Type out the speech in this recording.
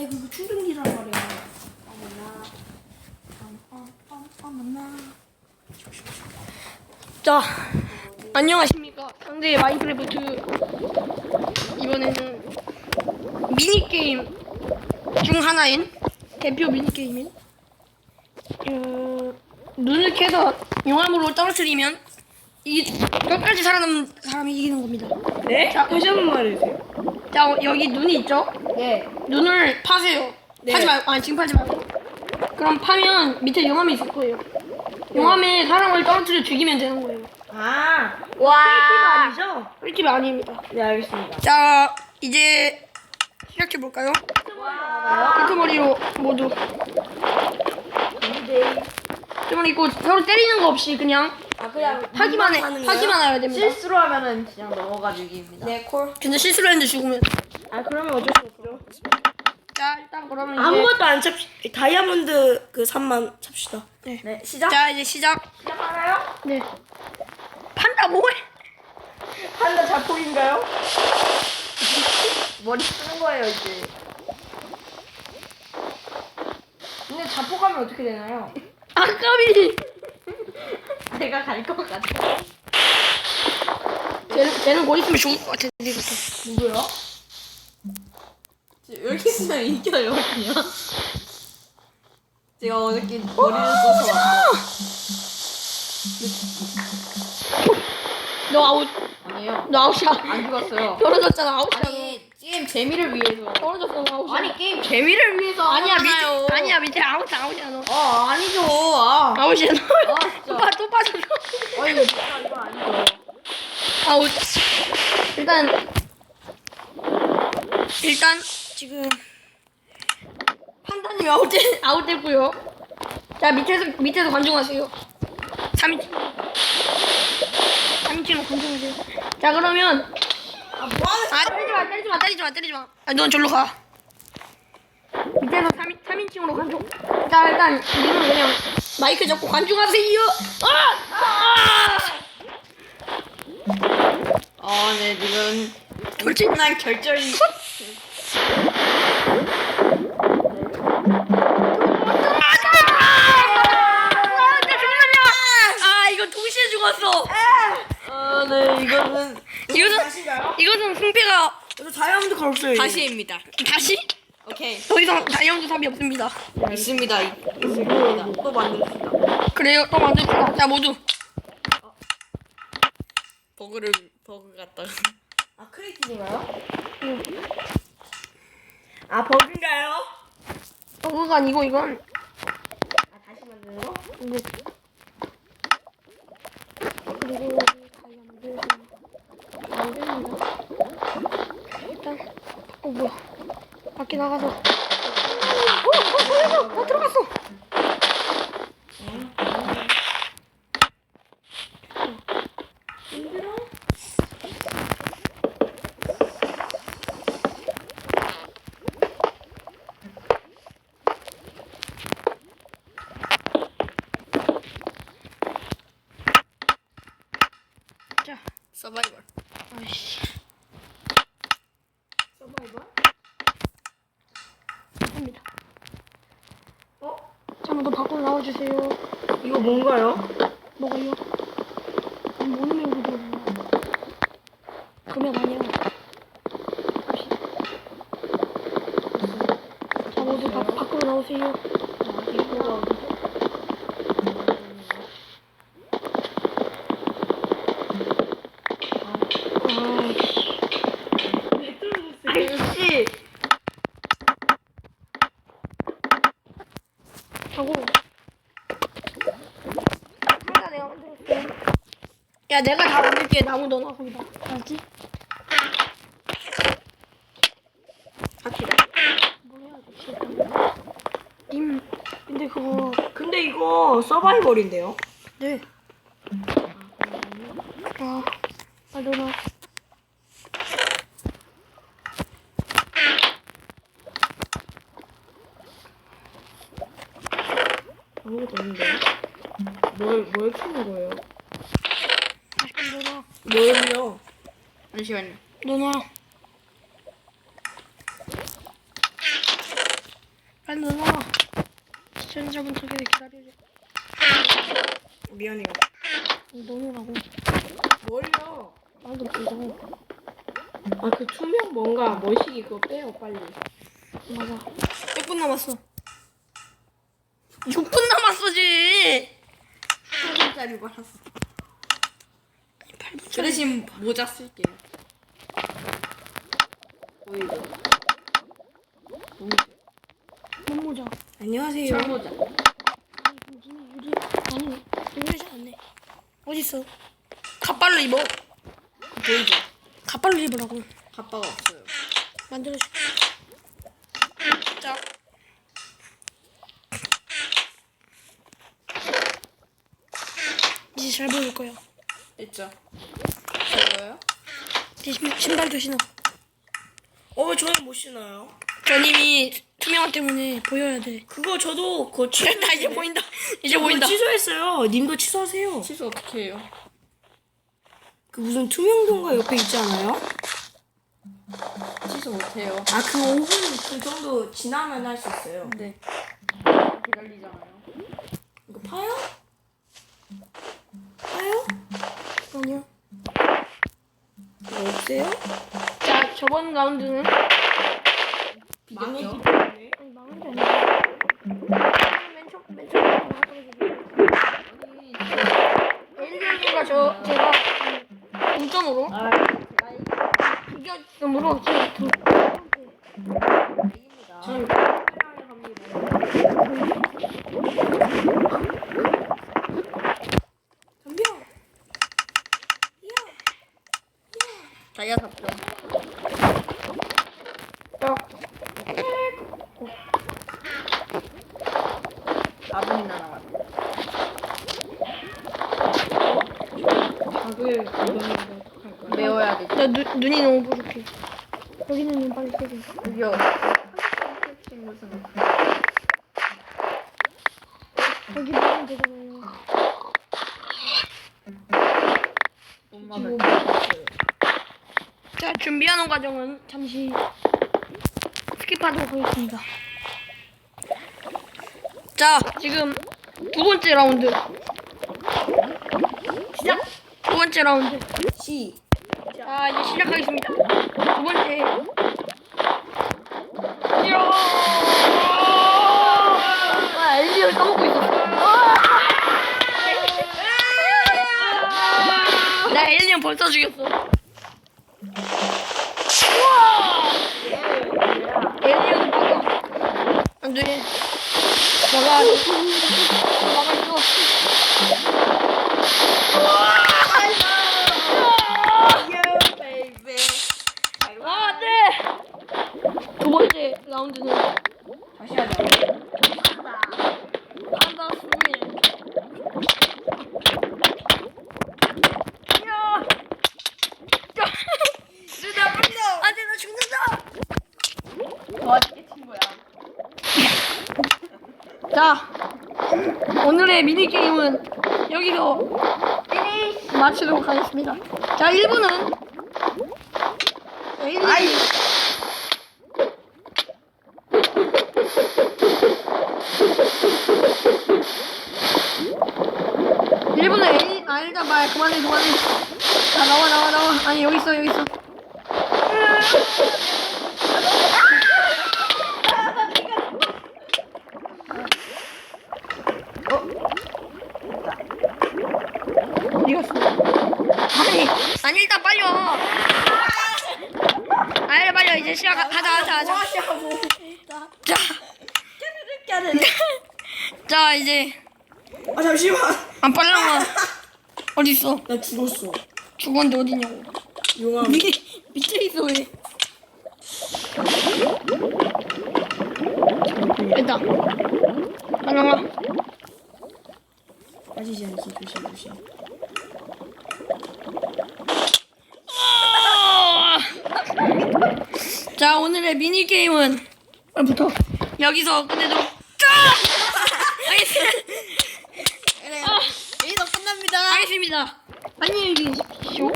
아이고 이거 충전기란 말이야. 어머나. 어, 어, 어머나. 자, 안녕하십니까. 상대 마인크래프트 이번에는 미니 게임 중 하나인 대표 미니 게임인 어, 눈을 캐서 용암으로 떨어뜨리면 이 끝까지 살아남는 사람이 이기는 겁니다. 네? 자, 다시 한번 말해주세요. 자 어, 여기 눈이 있죠? 네. 눈을 파세요. 네. 파지 말고 아니 지금 파지 말고. 그럼 파면 밑에 용암이 있을 거예요. 용암에 사람을 떨어뜨려 죽이면 되는 거예요. 아, 와. 아니죠? 꿀팁이 아닙니다. 네, 알겠습니다. 자 이제 시작해 볼까요? 와. 끄트머리로 모두 네. 끄트머리 있고 서로 때리는 거 없이 그냥 아, 그냥 파기만 해 하는 파기만 해야 됩니다. 실수로 하면은 그냥 넘어가 주기입니다. 네, 콜. 근데 실수로 했는데 죽으면 아, 그러면 어쩔 수 없죠. 자 일단 그러면 이제 아무것도 안 찹, 다이아몬드 그 3만 찹시다. 네, 시작. 자 이제 시작. 시작하나요? 네. 판다 뭐해? 판다 자폭인가요? 머리 쓰는 거예요, 이제. 근데 자폭하면 어떻게 되나요? 아까비. 내가 갈 것 같아. 쟤는 쟤는 곧 있으면 죽을 것 같아. 이것도. 누구요? 여기 있으면 이겨요, 그냥. 제가 어저께 머리를 써서. 너 아웃. 아니에요. 너 아웃이야. 안 죽었어요. 떨어졌잖아 아웃이야. 아니, 게임 재미를 위해서. 떨어졌어 너 아웃이야. 아니, 게임 재미를 위해서. 아니야 하잖아요. 밑에 아니야 밑에 아웃 아웃이야 너. 어, 아니죠. 아. 아웃이야 너. 아, 진짜. 또, 빠, 또 빠졌어. 어, 이거 진짜 이거 아니죠. 아웃. 일단 일단 지금 판단이 아웃돼 아웃됐고요. 자 밑에서 밑에서 관중하세요. 3인칭 3인칭으로 관중하세요. 자 그러면 아, 뭐하는 아 때리지 마 때리지 마 때리지 마 때리지 마. 아, 넌 절로 가. 밑에서 3인, 3인칭으로 관중. 자 일단 이거는 그냥 마이크 잡고 관중하세요. 아! 아! 아, 네, 지금. 돌진. 난 결절이. 아 이거 동시에 죽었어. 아, 네, 이거는. 다시가요? 이것은 승패가 저 다이아몬드 가 없어요. 이거. 다시입니다. 다시 오케이. 더 이상 다이아몬드 삽이 없습니다. 있습니다. 있- 있습니다. 또 만듭시다. 그래요 또 만듭시다. 자 모두 버그를, 버그 같다. 아 크리티인가요? 아 버그인가요? 버그가 아니고 이건 아 다시 만드는 거? 네. 그리고 다이아몬드 안 됩니다. 일단 어 뭐야 밖에 나가서 어, 어 들어갔어 어 들어갔어 자 서바이벌. 아이씨 서바이벌? 합니다. 어? 더 밖으로 나와주세요. 이거 뭔가요? 먹어요. 뭔 맹구들이야. 금액 아니야. 갑시다. 자, 모두 밖, 밖으로 나오세요. 이거가 어디 야, 내가 다 만들게. 나무 넣어놔, 거기다. 뭘 해야 돼, 님, 근데 그거, 근데 이거 서바이벌인데요? 네. 아, 빨리 넣어놔. 아무것도 없는데. 뭘, 뭘 키는 거예요? 빨리 넣어놔. 뭘요? 잠시만요. 넣어놔. 빨리 넣어놔. 시청자분 소개를 기다려줘. 미안해요. 넣어놓으라고. 뭘요? 나도 그거. 아 그 투명 뭔가 머시기 그거 빼요 빨리. 맞아. 몇분 남았어? 6분 남았어지. 8분짜리 말았어. 8분 그 대신 모자 쓸게요. 보이죠? 뭔 모자? 안녕하세요. 철모자. 아니 니네 유리 아니 유리지 않네. 어딨어? 갑발로 입어. 보이죠? 갑발로 입으라고. 가빠가 없어요. 만들어줄게. 자. 이제 잘 보일 거야. 있죠? 저거요? 이제 신- 신발도 신어. 어 저는 못 신어요. 전님이 투명화 때문에 보여야 돼. 그거 저도 그거 취. 나 이제 보인다. 이제 보인다. 취소했어요. 님도 취소하세요. 취소 어떻게 해요? 그 무슨 투명동가 옆에 있지 않아요? 취소 못해요. 아 그 5분 그 정도 지나면 할 수 있어요. 네. 기다리잖아요. 이거 파요? 파요? 아니요. 이거 없어요? 자, 저번 라운드는 망했기 비겼죠? 때문에. 아니 망한 게 아니라 맨 처음 맨 처음에 나왔어가지고 엘리언이가 저 제가 동점으로 아, 비겼으므로 제가 두 이깁니다. 저는 덤벼. 다이아 잡죠. 자, 아분이 날아갔네. 메워야 되죠. 나 눈, 눈이 너무 부족해. 여기는 눈 빨리 떼줘. 여기요. 여기 보면 되잖아요. 엄마를 자, 준비하는 과정은 잠시 스킵하도록 하겠습니다. 자, 지금 두 번째 라운드. 번째 라운드. 시. 자, 이제 시작하겠습니다. 두 번째. 이야! 아, 엘리를 까먹고 있어. 나 엘리언 벌써 죽였어. 엘리언 막아. 안 돼. 막아. 막아 있어. 아, 네. 두 번째 라운드는 다시 하자. 간다 수미. 야. 야. 누나 간다. 안돼 나 죽는다. 도와줄게 친구야. 자, 오늘의 미니 게임은 여기서 마치도록 하겠습니다. 자, 1부는 아이. 일본은 A 아 일단 말 그만해 그만해 자 나와 나와 나와 아니 여기 있어 여기 있어 어디 갔어 아니 아니 일단 빨리 와 아니 빨리 와 이제 시작 하 자 하자 하자 자 자 이제 아 잠시만. 안 빨리 와 어디 있어 나 죽었어. 죽었는데 어디냐고 용암. 밑에 밑에 있어 왜? 됐다. 하나가. 빠지지 않기 조심 조심. 자 오늘의 미니 게임은 부터 여기서 끝내도록. 자! 알겠습니다. 그래. 이도 끝납니다. 알겠습니다. 안녕히 계십시오.